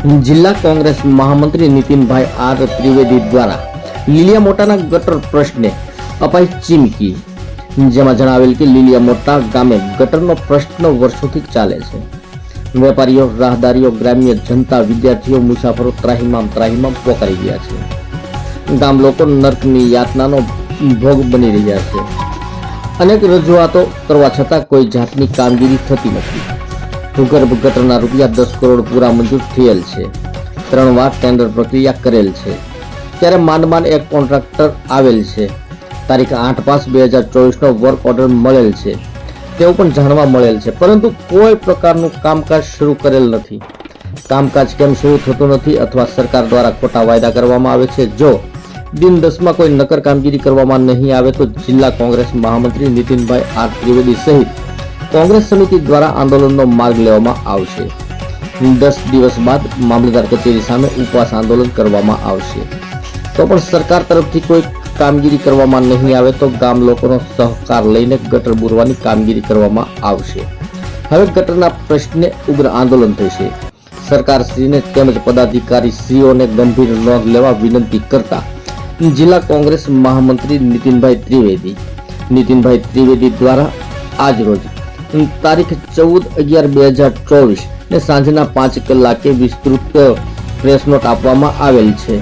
જિલ્લા કોંગ્રેસ મહામંત્રી નીતિનભાઈ આર ત્રિવેદી દ્વારા લીલિયા મોટાના ગટર પ્રશ્ને અપાઈ ચીમકી. જેમાં જણાવેલ કે લીલિયા મોટા ગામે ગટરનો પ્રશ્ન વર્ષોથી ચાલે છે. વેપારીઓ, રાહદારીઓ, ગ્રામ્ય જનતા, વિદ્યાર્થીઓ, મુસાફરો ત્રાહીમામ ત્રાહીમામ પોકારી ગયા છે. ગામ લોકો નર્કની યાતનાનો ભોગ બની રહ્યા છે. અનેક રજૂઆતો કરવા છતાં કોઈ જાતની કામગીરી થતી નથી. ભૂગર્ભ ગટરના રૂપિયા દસ કરોડ પૂરા મંજૂર થયેલ છે. ત્રણ વાર ટેન્ડર પ્રક્રિયા કરેલ છે. ત્યારે માંડ માંડ એક કોન્ટ્રાક્ટર આવેલ છે. તારીખ આઠ પાંચ બે હજાર ચોવીસનો વર્ક ઓર્ડર મળેલ છે. તેવું પણ જાણવા મળેલ છે, પરંતુ કોઈ પ્રકારનું કામકાજ શરૂ કરેલ નથી. કામકાજ કેમ શરૂ થતું નથી અથવા સરકાર દ્વારા ખોટા વાયદા કરવામાં આવે છે? જો દિન દસમાં કોઈ નકર કામગીરી કરવામાં નહીં આવે તો જિલ્લા કોંગ્રેસ મહામંત્રી નીતિનભાઈ આર ત્રિવેદી સહિત કોંગ્રેસ સમિતિ દ્વારા આંદોલનનો માર્ગ લેવામાં આવશે. દસ દિવસ બાદ મામલતદાર કચેરી સામે ઉપવાસ આંદોલન કરવામાં આવશે. તો પણ સરકાર તરફથી કોઈ કામગીરી કરવામાં નહીં આવે તો ગામ લોકોનો સહકાર લઈને ગટર બુરવાની કામગીરી કરવામાં આવશે. હવે ગટરના પ્રશ્ને ઉગ્ર આંદોલન થશે. સરકારશ્રીને તેમજ પદાધિકારી શ્રીઓને ગંભીર નોંધ લેવા વિનંતી કરતા જિલ્લા કોંગ્રેસ મહામંત્રી નીતિનભાઈ ત્રિવેદી. નીતિનભાઈ ત્રિવેદી દ્વારા આજ રોજ તારીખ ચૌદ અગિયાર બે હજાર ચોવીસ ને સાંજના પાંચ કલાકે વિસ્તૃત પ્રેસ નોટ આપવામાં આવેલ છે.